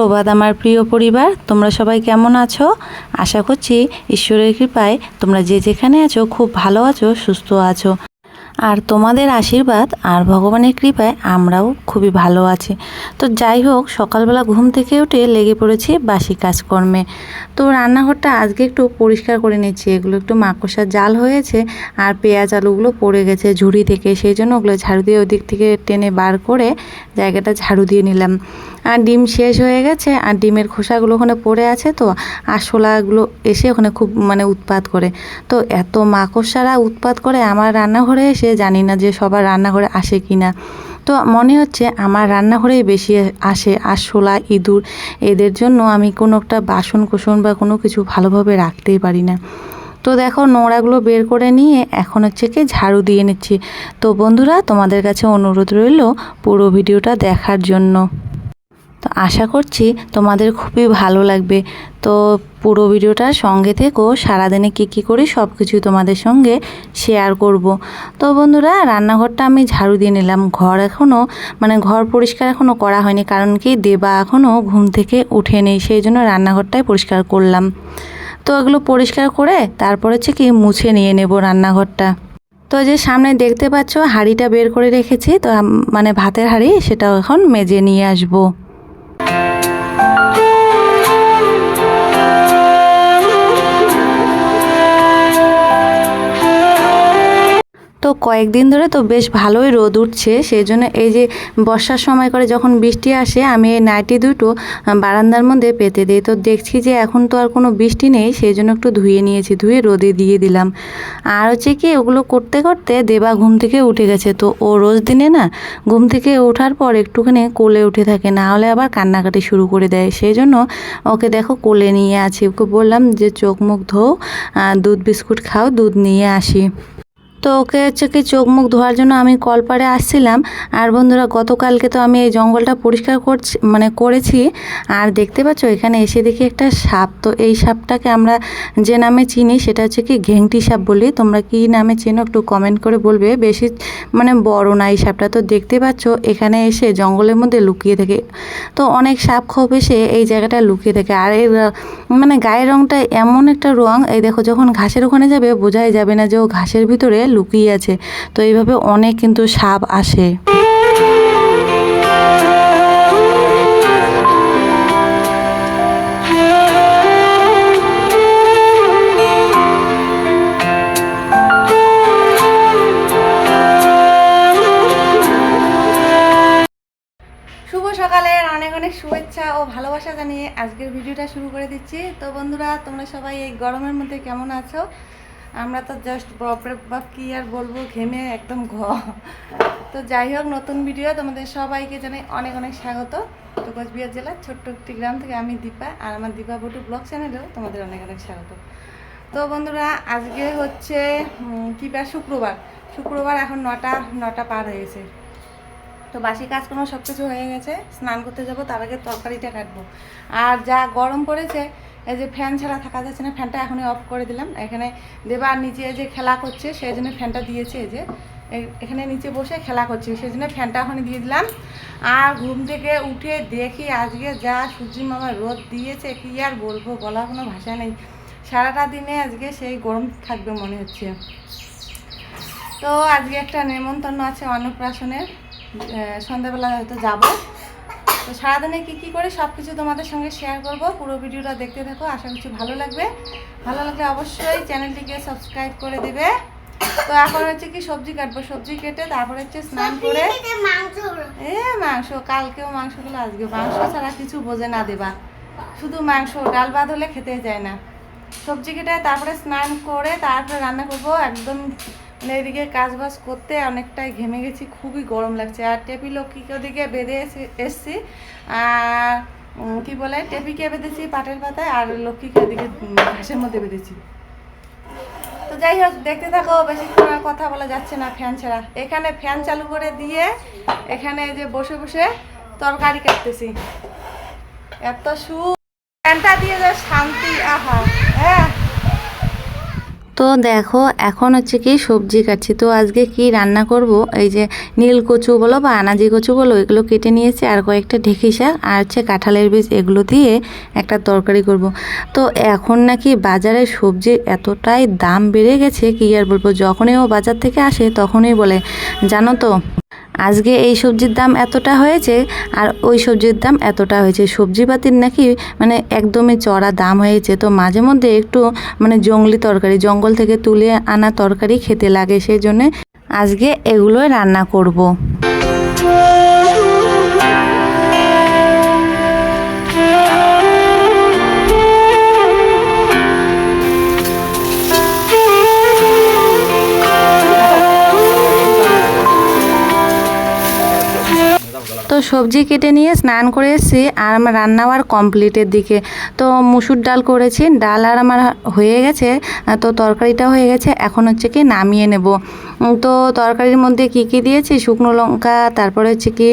সুপ্রভাত আমার প্রিয় পরিবার, তোমরা সবাই কেমন আছো? আশা করছি ঈশ্বরের কৃপায় তোমরা যে যেখানে আছো খুব ভালো আছো, সুস্থ আছো। আর তোমাদের আশীর্বাদ আর ভগবানের কৃপায় আমরাও খুবই ভালো আছি। তো যাই হোক, সকালবেলা ঘুম থেকে উঠে লেগে পড়েছি বাসি কাজকর্মে। তো রান্নাঘরটা আজকে একটু পরিষ্কার করে নিচ্ছি। এগুলো একটু মাকড়সার জাল হয়েছে আর পেঁয়াজ আলুগুলো পড়ে গেছে ঝুড়ি থেকে। সেই জন্য ওগুলো ঝাড়ু দিয়ে ওদিক থেকে টেনে বার করে জায়গাটা ঝাড়ু দিয়ে নিলাম। আর ডিম শেষ হয়ে গেছে, আর ডিমের খোসাগুলো ওখানে পড়ে আছে তো, আর শোলাগুলো এসে ওখানে খুব মানে উৎপাত করে। তো এত মাকড়সারা উৎপাত করে আমার রান্নাঘরে এসে জানি না যে সবার রান্নাঘরে আসে কি না তো মনে হচ্ছে আমার রান্নাঘরেই বেশি আসে, আর শোলা ইঁদুর এদের জন্য আমি কোনো একটা বাসন কোসন বা কোনো কিছু ভালোভাবে রাখতেই পারি না। তো দেখো নোংরাগুলো বের করে নিয়ে এখন হচ্ছে কি ঝাড়ু দিয়ে নিচ্ছি। তো বন্ধুরা, তোমাদের কাছে অনুরোধ রইল পুরো ভিডিওটা দেখার জন্য। তো আশা করছি তোমাদের খুবই ভালো লাগবে। তো পুরো ভিডিওটা সঙ্গে থেকেও সারাদিনে কী কী করি সব কিছু তোমাদের সঙ্গে শেয়ার করব। তো বন্ধুরা, রান্নাঘরটা আমি ঝাড়ু দিয়ে নিলাম। ঘর এখনও মানে ঘর পরিষ্কার এখনও করা হয়নি কারণ কি দেবা এখনও ঘুম থেকে উঠে নেই, সেই জন্য রান্নাঘরটাই পরিষ্কার করলাম। তো এগুলো পরিষ্কার করে তারপর হচ্ছে কি মুছে নিয়ে নেব রান্নাঘরটা। তো যে সামনে দেখতে পাচ্ছ, হাঁড়িটা বের করে রেখেছি, তো মানে ভাতের হাঁড়ি সেটাও এখন মেজে নিয়ে আসব। তো কয়েকদিন ধরে তো বেশ ভালোই রোদ উঠছে সেই জন্য এই যে বর্ষার সময় করে যখন বৃষ্টি আসে, আমি এই নাইটি দুটো বারান্দার মধ্যে পেতে দিই। তো দেখছি যে এখন তো আর কোনো বৃষ্টি নেই সেই জন্য একটু ধুয়ে নিয়েছি, ধুয়ে রোদে দিয়ে দিলাম। আর হচ্ছে কি, ওগুলো করতে করতে দেবা ঘুম থেকে উঠে গেছে। তো ও রোজ দিনে না, ঘুম থেকে ওঠার পর একটুখানি কোলে উঠে থাকে, না হলে আবার কান্নাকাটি শুরু করে দেয়। সেই জন্য ওকে দেখো কোলে নিয়ে আছি, ওকে বললাম যে, চোখ মুখ ধো দুধ, বিস্কুট খাও, দুধ নিয়ে আসি। তো ওকে হচ্ছে কি চোখ মুখ ধোয়ার জন্য আমি কলপাড়ে আসছিলাম। আর বন্ধুরা, গতকালকে তো আমি এই জঙ্গলটা পরিষ্কার করছি মানে করেছি। আর দেখতে পাচ্ছ, এখানে এসে দেখি একটা সাপ। তো এই সাপটাকে আমরা যে নামে চিনি, সেটা হচ্ছে কি ঘেংটি সাপ বলি। তোমরা কি নামে চেনো একটু কমেন্ট করে বলবে। বেশি মানে বড় না এই সাপটা। তো দেখতে পাচ্ছ, এখানে এসে জঙ্গলের মধ্যে লুকিয়ে থাকে। তো অনেক সাপ খোপ এসে এই জায়গাটা লুকিয়ে থাকে। আর এর মানে গায়ের রঙটা এমন একটা রঙ এই দেখো যখন ঘাসের ওখানে যাবে, বোঝাই যাবে না যে ও ঘাসের ভিতরে লুকিয়ে আছে। তো এইভাবে অনেক কিন্তু সাপ আসে। অনেক অনেক শুভেচ্ছা ও ভালোবাসা জানিয়ে আজকের ভিডিওটা শুরু করে দিচ্ছি। তো বন্ধুরা, তোমরা সবাই এই গরমের মধ্যে কেমন আছো? আমরা তো জাস্ট বাপরে বাপ কি আর বলব ঘেমে একদম ঘ। তো যাই হোক নতুন ভিডিও তোমাদের সবাইকে জানাই অনেক অনেক স্বাগত। তো কোচবিহার জেলার ছোট্ট একটি গ্রাম থেকে আমি দীপা আর আমার দীপা বটু ব্লগ চ্যানেলেও তোমাদের অনেক অনেক স্বাগত। তো বন্ধুরা আজকে হচ্ছে উম, কি বার শুক্রবার? শুক্রবার এখন নটা নটা পার হয়ে গেছে। তো বাসি কাজকর্ম সব কিছু হয়ে গেছে স্নান করতে যাব তার আগে তরকারিটা কাটবো। আর যা গরম পড়েছে এই যে ফ্যান ছাড়া থাকা যাচ্ছে না, ফ্যানটা এখনই অফ করে দিলাম। এখানে দেবার নিচে যে খেলা করছে, সেই জন্য ফ্যানটা দিয়েছে যে। এখানে নিচে বসে খেলা করছে, সেই জন্য ফ্যানটা এখনই দিয়ে দিলাম। আর ঘুম থেকে উঠে দেখি আজকে যা সূর্যি মামা রোদ দিয়েছে, কি আর বলব, বলার কোনো ভাষা নেই। সারাটা দিনে আজকে সেই গরম থাকবে মনে হচ্ছে। তো আজকে একটা নেমন্তন্ন আছে অন্নপ্রাশনের সন্ধ্যাবেলা হয়তো যাব। তো সারাদিনে কী কী করে সব কিছু তোমাদের সঙ্গে শেয়ার করব পুরো ভিডিওটা দেখতে থাকো আশা করছি ভালো লাগবে। ভালো লাগলে অবশ্যই চ্যানেলটিকে সাবস্ক্রাইব করে দেবে। তো এখন হচ্ছে কি সবজি কাটবো সবজি কেটে তারপরে হচ্ছে স্নান করে এ মাংস কালকেও মাংস হলো আজকে মাংস ছাড়া কিছু বোঝে না দেবা। শুধু মাংস ডাল ভাত হলে খেতে যায় না। সবজি কেটে তারপরে স্নান করে তারপরে রান্না করব একদম মানে এদিকে কাজ বাজ করতে অনেকটাই ঘেমে গেছি, খুবই গরম লাগছে। আর টেপি লক্ষ্মীকে ওদিকে বেঁধে এসে- এসছি। আর কি বলে, টেপিকে বেঁধেছি পাটের পাতায় আর লক্ষ্মীকে ওদিকে ঘাসের মধ্যে বেঁধেছি। তো যাই হোক, দেখতে থাকো বেশিক্ষণ আর কথা বলা যাচ্ছে না ফ্যান ছাড়া। এখানে ফ্যান চালু করে দিয়ে এখানে যে বসে বসে তরকারি কাটতেছি। এত সু ফ্যানটা দিয়ে যে শান্তি, আহা হ্যাঁ। তো দেখো, এখন হচ্ছে কি সবজি কাটছি। তো আজকে কি রান্না করব? এই যে নীল কচু বলো বা আনাজি কচু বলো এগুলো কেটে নিয়েছি আর কয়েকটা ঢেঁকি শাক আর হচ্ছে কাঁঠালের বীজ, এগুলো দিয়ে একটা তরকারি করব। তো এখন নাকি বাজারে সবজির এতটাই দাম বেড়ে গেছে, কি আর বলব? যখনই ও বাজার থেকে আসে তখনই বলে। জানো তো আজকে এই সবজির দাম এতটা হয়েছে আর ওই সবজির দাম এতটা হয়েছে সবজিপাতির নাকি মানে একদমই চড়া দাম হয়েছে তো মাঝে মধ্যে একটু মানে জঙ্গলি তরকারি, জঙ্গল থেকে তুলে আনা তরকারি খেতে লাগে সেই জন্যে আজকে এগুলোই রান্না করব। সবজি কেটে নিয়ে স্নান করে এসেছি আর আমার রান্নাবার কমপ্লিটের দিকে। তো মুসুর ডাল করেছি, ডাল আর আমার হয়ে গেছে, তো তরকারিটা হয়ে গেছে, এখন হচ্ছে কি নামিয়ে নেব। তো তরকারির মধ্যে কি কি দিয়েছি? শুকনো লঙ্কা, তারপরে হচ্ছে কি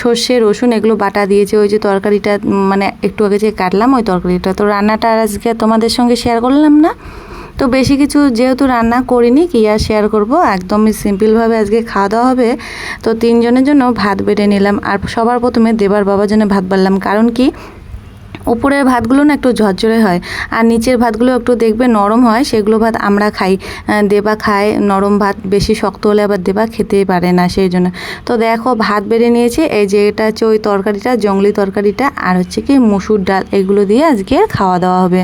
সর্ষে, রসুন, এগুলো বাটা দিয়েছি। ওই যে তরকারিটা মানে একটু আগে যে কাটলাম, ওই তরকারিটা। তো রান্নাটা আজকে তোমাদের সঙ্গে শেয়ার করলাম না? তো বেশি কিছু যেহেতু রান্না করিনি, কি আর শেয়ার করব? একদমই সিম্পলভাবে আজকে খাওয়া দাওয়া হবে। তো তিনজনের জন্য ভাত বেড়ে নিলাম। আর সবার প্রথমে দেবার বাবার জন্য ভাত বাড়লাম। কারণ কি? উপরের ভাতগুলো না একটু ঝরঝরে হয়। আর নিচের ভাতগুলো একটু দেখবে নরম হয়, সেগুলো ভাত আমরা খাই। দেবা খায়, নরম ভাত বেশি শক্ত হলে আবার দেবা খেতেই পারে না সেই জন্য। তো দেখো, ভাত বেড়ে নিয়েছে। এই যে এটা হচ্ছে ওই তরকারিটা জঙ্গলি তরকারিটা, আর হচ্ছে কি মুসুর ডাল। এগুলো দিয়ে আজকে খাওয়া দাওয়া হবে।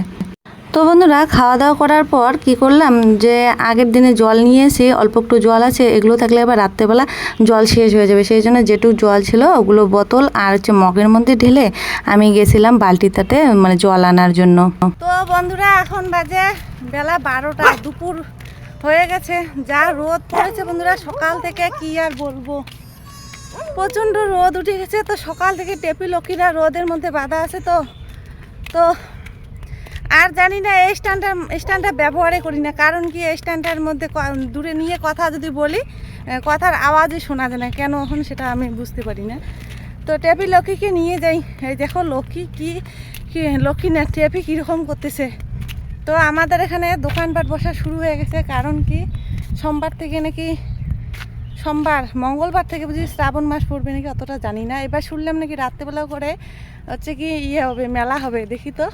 তো বন্ধুরা খাওয়া দাওয়া করার পর কি করলাম যে, আগের দিনে জল নিয়ে এসে অল্প একটু জল আছে, এগুলো থাকলে আবার রাত্রেবেলা জল শেষ হয়ে যাবে। সেই জন্য যেটুকু জল ছিল ওগুলো বোতল আর হচ্ছে মগের মধ্যে ঢেলে আমি গেছিলাম বালতিটাতে মানে জল আনার জন্য। তো বন্ধুরা, এখন বাজে বেলা বারোটা, দুপুর হয়ে গেছে, যা রোদ পড়েছে বন্ধুরা, সকাল থেকে কি আর বলব? প্রচণ্ড রোদ উঠে গেছে, তো সকাল থেকে টেপি লক্ষ্মীরা রোদের মধ্যে বাধা আছে তো। তো আর জানি না, এই স্ট্যান্ডটা স্ট্যান্ডটা ব্যবহারই করি না। কারণ কি, এই স্ট্যান্ডটার মধ্যে দূরে নিয়ে কথা যদি বলি কথার আওয়াজই শোনা যায় না। কেন এখন সেটা আমি বুঝতে পারি না। তো টেপি লক্ষ্মীকে নিয়ে যাই। এই দেখো লক্ষ্মী কি কি, লক্ষ্মী না টেপি কীরকম করতেছে। তো আমাদের এখানে দোকানপাট বসা শুরু হয়ে গেছে। কারণ কি, সোমবার থেকে নাকি, সোমবার, মঙ্গলবার থেকে বুঝি শ্রাবণ মাস পড়বে নাকি, অতটা জানি না। এবার শুনলাম নাকি রাত্রেবেলাও করে হচ্ছে কি ইয়ে হবে, মেলা হবে, দেখি তো।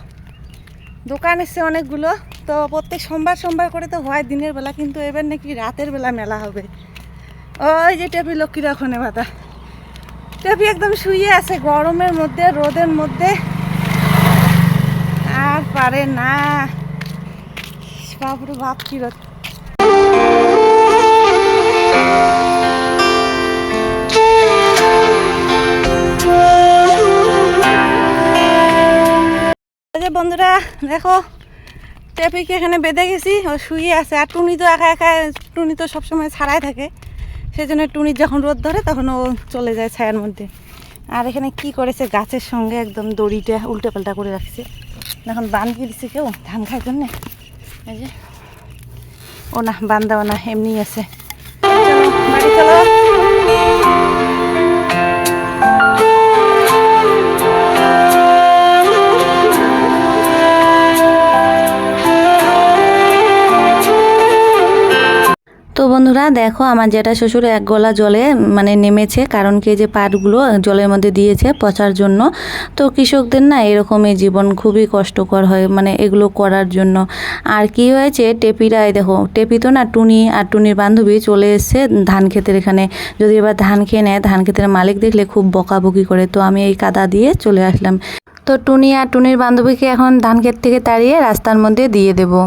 দোকান এসছে অনেকগুলো। তো প্রত্যেক সোমবার সোমবার করে তো হয় দিনের বেলা, কিন্তু এবার নাকি রাতের বেলা মেলা হবে। ওই যে টেপি লক্ষ্মীর ওখানে বাতা টেপি একদম শুয়ে আছে গরমের মধ্যে, রোদের মধ্যে। আর পারে না। বাবরে বাপ কি রোদ। যে বন্ধুরা, দেখো টেপিকে এখানে বেঁধে গেছি, ও শুয়ে আছে। আর টুনি তো একা একা, টুনি তো সবসময় ছাড়াই থাকে। সেই জন্য টুনির যখন রোদ ধরে, তখন ও চলে যায় ছায়ার মধ্যে। আর এখানে কি করেছে, গাছের সঙ্গে একদম দড়িটা উল্টে পাল্টা করে রাখছে। এখন বাঁধিয়ে দিছে কেউ, ধান খায় জন্য? ও না বান্ধাও না এমনি আছে। বাড়ি চলো। বন্ধুরা, দেখো আমার জেঠা শ্বশুর এক গলা জলে মানে নেমেছে, কারণ কি যে পাটগুলো জলের মধ্যে দিয়েছে পচার জন্য। তো কৃষকদের না এরকমই জীবন খুবই কষ্টকর হয় মানে এগুলো করার জন্য। আর কি হয়েছে টেপিরাই দেখো, টেপি তো না টুনি আর টুনির বান্ধবী চলে এসছে ধান ক্ষেতের এখানে। যদি এবার ধান খেয়ে নেয়, ধান ক্ষেতের মালিক দেখলে খুব বকাবকি করে। তো আমি এই কাদা দিয়ে চলে আসলাম। তো টুনি আর টুনির বান্ধবীকে এখন ধান ক্ষেত থেকে তাড়িয়ে রাস্তার মধ্যে দিয়ে দেবো।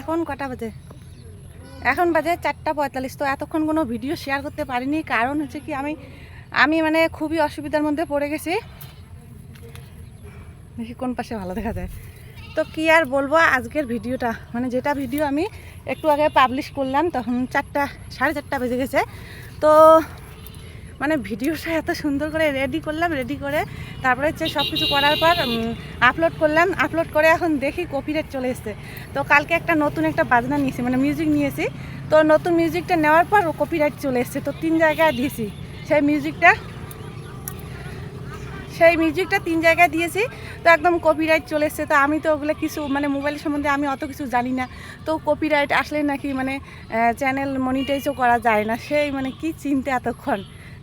এখন কটা বাজে? এখন বাজে চারটা পঁয়তাল্লিশ, তো এতক্ষণ কোনো ভিডিও শেয়ার করতে পারিনি। কারণ হচ্ছে কি, আমি আমি মানে খুবই অসুবিধার মধ্যে পড়ে গেছি। দেখি কোন পাশে ভালো দেখা যায়। তো কি আর বলব, আজকের ভিডিওটা মানে যেটা ভিডিও আমি একটু আগে পাবলিশ করলাম, তখন চারটা, সাড়ে চারটা বেজে গেছে। তো মানে ভিডিওটা এত সুন্দর করে রেডি করলাম রেডি করে তারপরে হচ্ছে সব কিছু করার পর আপলোড করলাম। আপলোড করে এখন দেখি কপিরাইট চলে এসছে। তো কালকে একটা নতুন একটা বাজনা নিয়েছি মানে মিউজিক নিয়েছি। তো নতুন মিউজিকটা নেওয়ার পর কপিরাইট চলে এসছে। তো তিন জায়গায় দিয়েছি। সেই মিউজিকটা সেই মিউজিকটা তিন জায়গায় দিয়েছি। তো একদম কপিরাইট চলে এসছে। তো আমি তো ওগুলো কিছু মানে মোবাইল সম্বন্ধে আমি অত কিছু জানি না। তো কপিরাইট আসলে নাকি মানে চ্যানেল মনিটাইজও করা যায় না। সেই মানে কি চিন্তা এতক্ষণ?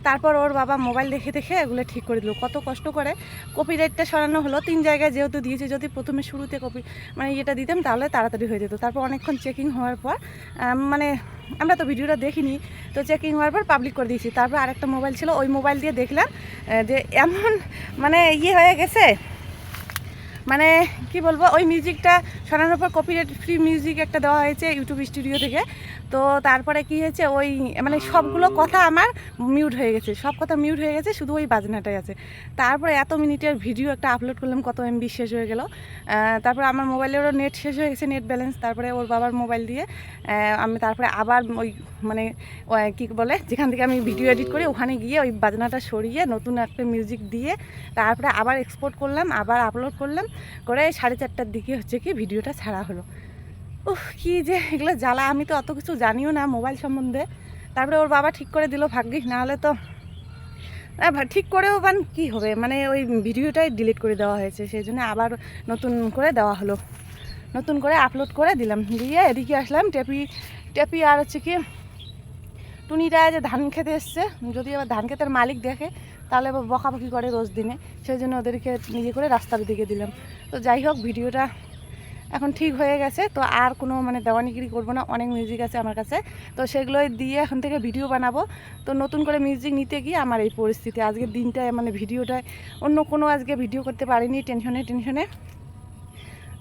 তারপর ওর বাবা মোবাইল দেখে দেখে এগুলো ঠিক করে দিল। কত কষ্ট করে কপিরাইটটা সরানো হলো। তিন জায়গায় যেহেতু দিয়েছে, যদি প্রথমে শুরুতে কপি মানে ইয়েটা দিতাম তাহলে তাড়াতাড়ি হয়ে যেত। তারপর অনেকক্ষণ চেকিং হওয়ার পর মানে আমরা তো ভিডিওটা দেখিনি, তো চেকিং হওয়ার পর পাবলিক করে দিয়েছি। তারপর আরেকটা মোবাইল ছিল, ওই মোবাইল দিয়ে দেখলাম যে এমন মানে ইয়ে হয়ে গেছে মানে কি বলব, ওই মিউজিকটা শোনানোর পর কপিরাইট ফ্রি মিউজিক একটা দেওয়া হয়েছে ইউটিউব স্টুডিও থেকে। তো তারপরে কি হয়েছে, ওই মানে সবগুলো কথা আমার মিউট হয়ে গেছে। সব কথা মিউট হয়ে গেছে, শুধু ওই বাজনাটাই আছে। তারপরে এত মিনিটের ভিডিও একটা আপলোড করলাম, কত এমবি শেষ হয়ে গেল। তারপরে আমার মোবাইলেরও নেট শেষ হয়ে গেছে নেট ব্যালেন্স তারপরে ওর বাবার মোবাইল দিয়ে আমি তারপরে আবার ওই মানে কি বলে, যেখান থেকে আমি ভিডিও এডিট করি, ওখানে গিয়ে ওই বাজনাটা সরিয়ে নতুন একটা মিউজিক দিয়ে তারপরে আবার এক্সপোর্ট করলাম, আবার আপলোড করলাম। করে সাড়ে চারটার দিকে হচ্ছে কি ভিডিওটা ছাড়া হলো। উফ, কি যে এগুলো জ্বালা, আমি তো অত কিছু জানিও না মোবাইল সম্বন্ধে। তারপরে ওর বাবা ঠিক করে দিল ভাগ্যিস নাহলে তো ঠিক করেও বান কি হবে? মানে ওই ভিডিওটাই ডিলিট করে দেওয়া হয়েছে, সেই জন্য আবার নতুন করে দেওয়া হলো। নতুন করে আপলোড করে দিলাম। দিয়ে এদিকে আসলাম টেপি টেপি আর হচ্ছে কি টুনিটা যে ধান খেতে এসছে যদি আবার ধান খেতের মালিক দেখে তাহলে আবার বকাবকি করে রোজ দিনে। সেই জন্য ওদেরকে নিজে করে রাস্তার দিকে দিলাম। তো যাই হোক, ভিডিওটা এখন ঠিক হয়ে গেছে। তো আর কোনো মানে দেওয়ানিগিরি করব না, অনেক মিউজিক আছে আমার কাছে। তো সেগুলোই দিয়ে এখন থেকে ভিডিও বানাবো। তো নতুন করে মিউজিক নিতে গিয়ে আমার এই পরিস্থিতি। আজকে দিনটায় মানে ভিডিওটায় অন্য কোনো আজকে ভিডিও করতে পারিনি টেনশনে টেনশনে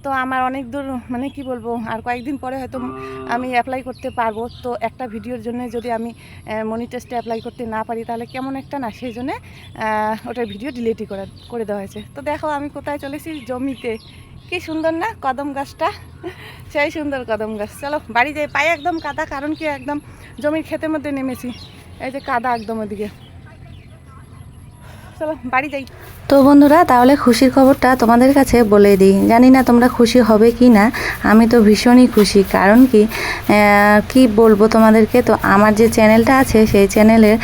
তো আমার অনেক দূর মানে কি বলব, আর কয়েকদিন পরে হয়তো আমি অ্যাপ্লাই করতে পারব। তো একটা ভিডিওর জন্য যদি আমি মনি টেস্টে অ্যাপ্লাই করতে না পারি, তাহলে কেমন একটা না, সেই জন্যে ওটার ভিডিও ডিলিটই করে করে দেওয়া হয়েছে। তো দেখো আমি কোথায় চলেছি, জমিতে। কি সুন্দর না, কদম গাছটা। সেই সুন্দর কদম গাছ। চলো, বাড়ি যাই। পায়ে একদম কাদা, কারণ কি একদম জমির ক্ষেতের মধ্যে নেমেছি। এই যে কাদা একদম ওদিকে। চলো, বাড়ি যাই। তো বন্ধুরা, তাহলে খুশির খবরটা তোমাদের কাছে বলে দিই। জানি না তোমরা খুশি হবে কি না, আমি তো ভীষণই খুশি। কারণ কি কি বলব তোমাদেরকে? তো আমার যে চ্যানেলটা আছে, সেই চ্যানেলের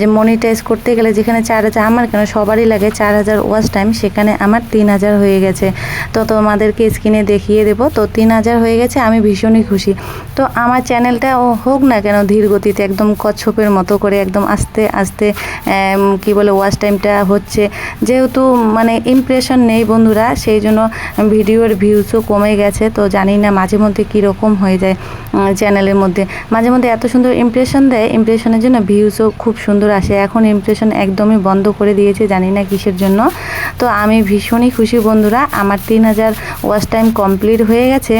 যে মনিটাইজ করতে গেলে যেখানে চার হাজার, আমার কেন সবারই লাগে চার হাজার ওয়াচ টাইম সেখানে আমার তিন হাজার হয়ে গেছে। তো তোমাদেরকে স্ক্রিনে দেখিয়ে দেবো, তো তিন হাজার হয়ে গেছে, আমি ভীষণই খুশি। তো আমার চ্যানেলটা হোক না কেন, ধীর গতিতে একদম কচ্ছপের মতো করে, একদম আস্তে আস্তে কি বলে ওয়াচ টাইমটা হচ্ছে। যেহেতু মানে ইমপ্রেশন নেই বন্ধুরা, সেই জন্য ভিডিওর ভিউজও কমে গেছে। তো জানি না মাঝে মধ্যে কীরকম হয়ে যায় চ্যানেলের মধ্যে। মাঝে মধ্যে এত সুন্দর ইমপ্রেশন দেয় ইমপ্রেশনের জন্য ভিউজও খুব সুন্দর আসে। এখন ইমপ্রেশন একদমই বন্ধ করে দিয়েছে, জানি না কিসের জন্য। তো আমি ভীষণই খুশি বন্ধুরা, আমার তিন হাজার ওয়াচ টাইম কমপ্লিট হয়ে গেছে।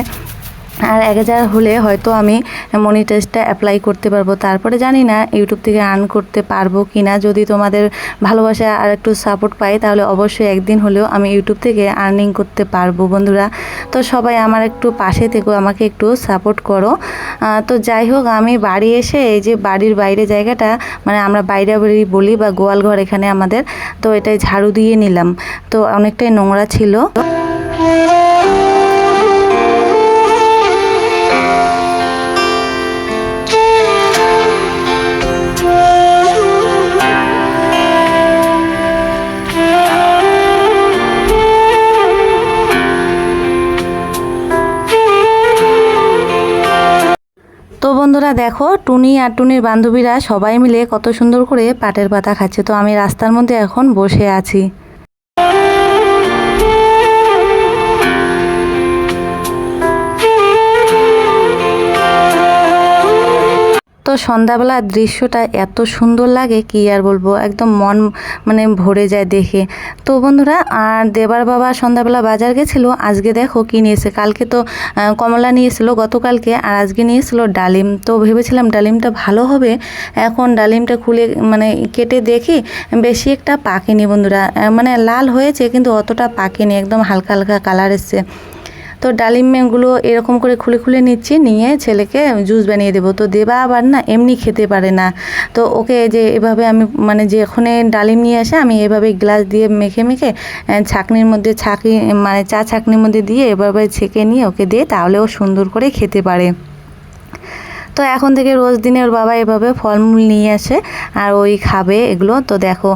আর এক হাজার হলে হয়তো আমি মনিটাইজটা অ্যাপ্লাই করতে পারব। তারপরে জানি না ইউটিউব থেকে আর্ন করতে পারব কি না যদি তোমাদের ভালোবাসা আর একটু সাপোর্ট পাই, তাহলে অবশ্যই একদিন হলেও আমি ইউটিউব থেকে আর্নিং করতে পারব বন্ধুরা। তো সবাই আমার একটু পাশে থেকো, আমাকে একটু সাপোর্ট করো। তো যাই হোক, আমি বাড়ি এসে এই যে বাড়ির বাইরে জায়গাটা মানে আমরা বাইরে বাড়ি বলি বা গোয়াল ঘর এখানে আমাদের, তো এটাই ঝাড়ু দিয়ে নিলাম। তো অনেকটাই নোংরা ছিল। বন্ধুরা দেখো, টুনি আর টুনির বান্ধবীরা সবাই মিলে কত সুন্দর করে পাটের পাতা খাচ্ছে। তো আমি রাস্তার মধ্যে এখন বসে আছি। তো সন্ধ্যাবেলার দৃশ্যটা এত সুন্দর লাগে, কি আর বলব? একদম মন মানে ভরে যায় দেখে। তো বন্ধুরা, আর দেবার বাবা সন্ধ্যাবেলা বাজার গেছিল, আজকে দেখো কি নিয়েছে? কালকে তো কমলা নিয়েছিল গতকালকে, আর আজকে নিয়েছিল ডালিম। তো ভেবেছিলাম ডালিমটা ভালো হবে। এখন ডালিমটা খুলে মানে কেটে দেখি, বেশি একটা পাকেনি বন্ধুরা। মানে লাল হয়েছে, কিন্তু অতটা পাকেনি, একদম হালকা হালকা কালার এসছে। তো ডালিম ডালিমগুলো এরকম করে খুলে খুলে নিচ্ছি, নিয়ে ছেলেকে জুস বানিয়ে দেবো। তো দেবা আবার না এমনি খেতে পারে না। তো ওকে যে এভাবে আমি মানে যে ওখানে ডালিম নিয়ে আসে, আমি এভাবে গ্লাস দিয়ে মেখে মেখে ছাঁকনির মধ্যে ছাঁকি মানে চা ছাঁকনির মধ্যে দিয়ে এভাবে ছেঁকে নিয়ে ওকে দিয়ে তাহলে ও সুন্দর করে খেতে পারে। তো এখন থেকে রোজ দিনে ওর বাবা এভাবে ফলমূল নিয়ে আসে আর ওই খাবে এগুলো। তো দেখো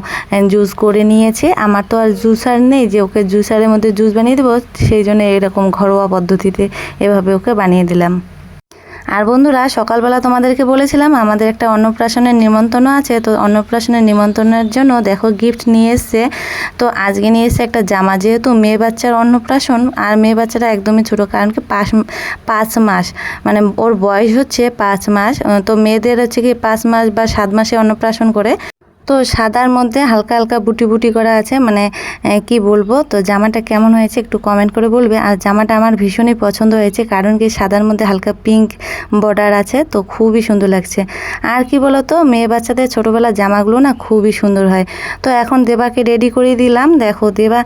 জুস করে নিয়েছে। আমার তো আর জুসার নেই যে ওকে জুসারের মধ্যে জুস বানিয়ে দেবো, সেই জন্য এরকম ঘরোয়া পদ্ধতিতে এভাবে ওকে বানিয়ে দিলাম। আর বন্ধুরা, সকালবেলা তোমাদেরকে বলেছিলাম, আমাদের একটা অন্নপ্রাশনের নিমন্ত্রণ আছে, তো অন্নপ্রাশনের নিমন্ত্রণের জন্য দেখো গিফট নিয়ে এসছে। তো আজকে নিয়ে এসছে একটা জামা, যেহেতু মেয়ে বাচ্চার অন্নপ্রাশন, আর মেয়ে বাচ্চাটা একদমই ছোটো, কারণ কি পাঁচ পাঁচ মাস মানে ওর বয়স হচ্ছে পাঁচ মাস, তো মেয়েদের হচ্ছে কি পাঁচ মাস বা সাত মাসে অন্নপ্রাশন করে। তো সাদার মধ্যে হালকা হালকা বুটি বুটি করা আছে মানে কি বলব? তো জামাটা কেমন হয়েছে একটু কমেন্ট করে বলবে। আর জামাটা আমার ভীষণই পছন্দ হয়েছে, কারণ কি সাদার মধ্যে হালকা পিঙ্ক বর্ডার আছে, তো খুবই সুন্দর লাগছে। আর কি বলো তো মেয়ে বাচ্চাদের ছোটোবেলার জামাগুলো না খুবই সুন্দর হয়। তো এখন দেবাকে রেডি করে দিলাম। দেখো, দেবা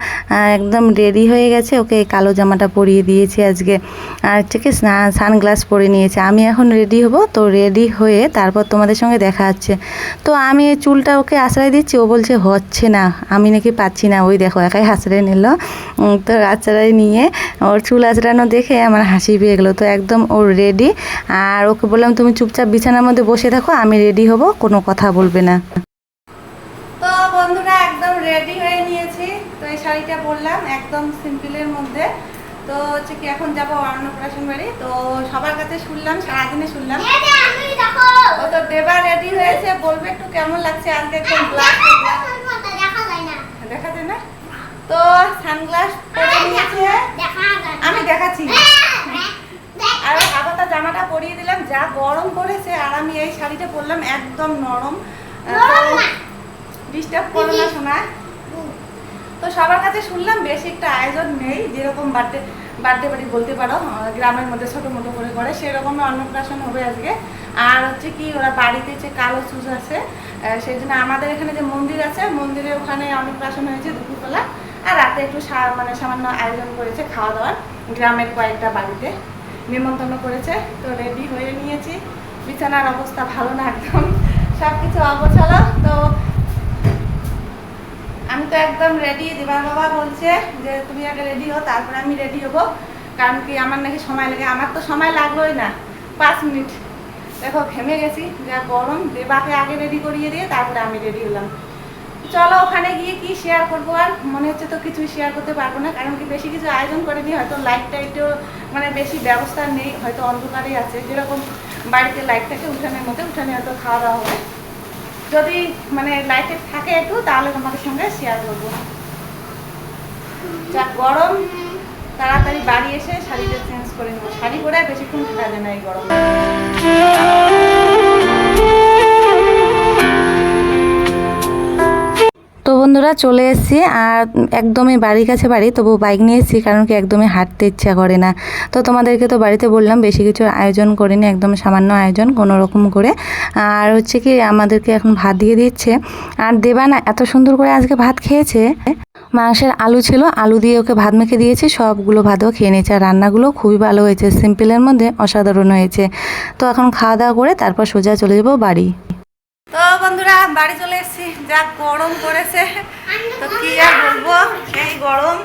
একদম রেডি হয়ে গেছে। ওকে কালো জামাটা পরিয়ে দিয়েছি আজকে। আর ঠিক সানগ্লাস পরে নিয়েছে। আমি এখন রেডি হব, তো রেডি হয়ে তারপর তোমাদের সঙ্গে দেখা হচ্ছে। তো আমি চুলটা ওকে আশ্রয় দিচ্ছি, ও বলছে, হচ্ছে না, আমি নাকি পাচ্ছি না। ওই দেখো, একাই আশ্রয় নিল। তো আশ্রয় নিয়ে ওর চুল আঁচড়ানো দেখে আমার হাসি পেয়ে গেলো। তো একদম ওর রেডি আর ওকে বললাম, তুমি চুপচাপ বিছানার মধ্যে বসে থাকো, আমি রেডি হব, কোনো কথা বলবে না। তো বন্ধুরা, একদম রেডি হয়ে নিয়েছি। তো এই শাড়িটা পরলাম একদম সিম্পলের মধ্যে। তো হচ্ছে কি এখন যাব অন্নপ্রাশন বাড়ি। তো সবার কাছে শুনলাম সারাদিনে শুনলাম। ও তো দেবা রেডি হয়েছে বলবে একটু কেমন লাগছে আজকে একদম ব্ল্যাক দেখা যায় না। তো সানগ্লাস পরে নিয়েছে আমি দেখাচ্ছি। আর ওই জামাটা পরিয়ে দিলাম যা গরম পড়েছে আর আমি এই শাড়িটা পরলাম একদম নরম। ডিস্টার্ব করো না শোনা তো সবার কাছে শুনলাম বেশি একটা আয়োজন নেই যেরকম বার্থডে বার্থডে বাড়ি বলতে পারো গ্রামের মধ্যে, ছোটো মোটো করে করে সেরকম অন্নপ্রাশন হবে আজকে। আর হচ্ছে কি, ওরা বাড়িতে যে কালো চুজ আছে সেই জন্য আমাদের এখানে যে মন্দির আছে মন্দিরের ওখানে অন্নপ্রাশন হয়েছে দুপুরবেলা। আর রাতে একটু মানে সামান্য আয়োজন করেছে খাওয়া দাওয়ার গ্রামের কয়েকটা বাড়িতে। নিমন্ত্রণ করেছে, তো রেডি হয়ে নিয়েছি। বিছানার অবস্থা ভালো না একদম। সব কিছু অগোছালো, তো তো একদম রেডি দিবার বাবা বলছে যে তুমি আগে রেডি হও, তারপরে আমি রেডি হব। কারণ কি আমার নাকি সময় লাগে, আমার তো সময় লাগলোই না, পাঁচ মিনিট। দেখো, ঘেমে গেছি, যা গরম দেবাকে আগে রেডি করিয়ে দিয়ে তারপরে আমি রেডি হলাম। চলো, ওখানে গিয়ে কি শেয়ার করব আর? মনে হচ্ছে তো কিছুই শেয়ার করতে পারব না, কারণ কি বেশি কিছু আয়োজন করেনি, হয়তো লাইট টাইটও মানে বেশি ব্যবস্থা নেই, হয়তো অন্ধকারেই আছে। যেরকম বাড়িতে লাইট থাকে, উঠানের মধ্যে, উঠানে হয়তো খাওয়া দাওয়া হবে। যদি মানে লাইটে থাকে একটু, তাহলে তোমাদের সঙ্গে শেয়ার করব। যা গরম, তাড়াতাড়ি বাড়ি এসে শাড়িটা চেঞ্জ করে নেব। শাড়ি পরে বেশিক্ষণ থাকা যায় না এই গরম। তো বন্ধুরা চলে এসেছি আর একদমই বাড়ির কাছে বাড়ি তবু বাইক নিয়ে এসেছি কারণ কি একদমই হাঁটতে ইচ্ছা করে না। তো তোমাদেরকে তো বাড়িতে বললাম বেশি কিছু আয়োজন করিনি, একদম সামান্য আয়োজন কোনো রকম করে। আর হচ্ছে কি আমাদেরকে এখন ভাত দিয়ে দিচ্ছে। আর দেবা না এত সুন্দর করে আজকে ভাত খেয়েছে। মাংসের আলু ছিল, আলু দিয়ে ওকে ভাত মেখে দিয়েছি, সবগুলো ভাতও খেয়ে নিয়েছে। আর রান্নাগুলো খুবই ভালো হয়েছে, সিম্পলের মধ্যে অসাধারণ হয়েছে। তো এখন খাওয়া দাওয়া করে তারপর সোজা চলে যাব বাড়ি। তো বন্ধুরা, বাড়ি চলে এসেছি। যা গরম পড়েছে, তো কি আর বলব? সেই গরম।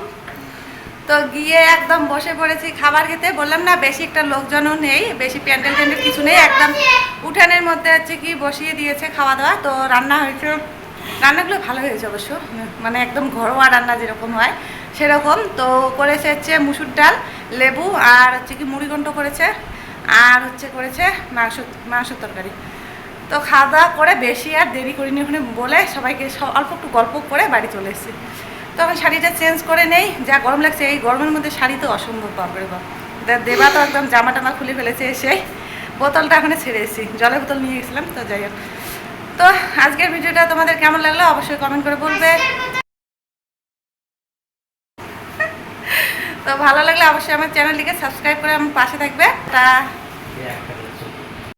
তো গিয়ে একদম বসে পড়েছি খাবার খেতে। বললাম না, বেশি একটা লোকজনও নেই, বেশি প্যান্ডেল ট্যান্ডেল কিছু নেই। একদম উঠানের মধ্যে হচ্ছে কি বসিয়ে দিয়েছে খাওয়া দাওয়া তো রান্না হয়েছে। রান্নাগুলো ভালো হয়েছে অবশ্য। মানে একদম ঘরোয়া রান্না যেরকম হয়, সেরকম। তো করেছে হচ্ছে মুসুর ডাল, লেবু আর হচ্ছে কি মুড়িঘণ্ট করেছে। আর হচ্ছে করেছে মাংস মাংসের তরকারি। তো খাওয়া দাওয়া করে বেশি আর দেরি করিনি ওখানে বলে সবাইকে সব অল্প একটু গল্প করে বাড়ি চলে এসেছি। তো আমি শাড়িটা চেঞ্জ করে নেই, যা গরম লাগছে, এই গরমের মধ্যে শাড়ি তো অসম্ভব বাপরে বাপ। দেবা তো একদম জামা টামা খুলে ফেলেছে এসে। বোতলটা ওখানে ছেড়ে এসেছি, জলের বোতল নিয়ে গেছিলাম, তো যাই হোক। তো আজকের ভিডিওটা তোমাদের কেমন লাগল অবশ্যই কমেন্ট করে বলবে। তো ভালো লাগলে অবশ্যই আমার চ্যানেলটিকে সাবস্ক্রাইব করে আমার পাশে থাকবে। তা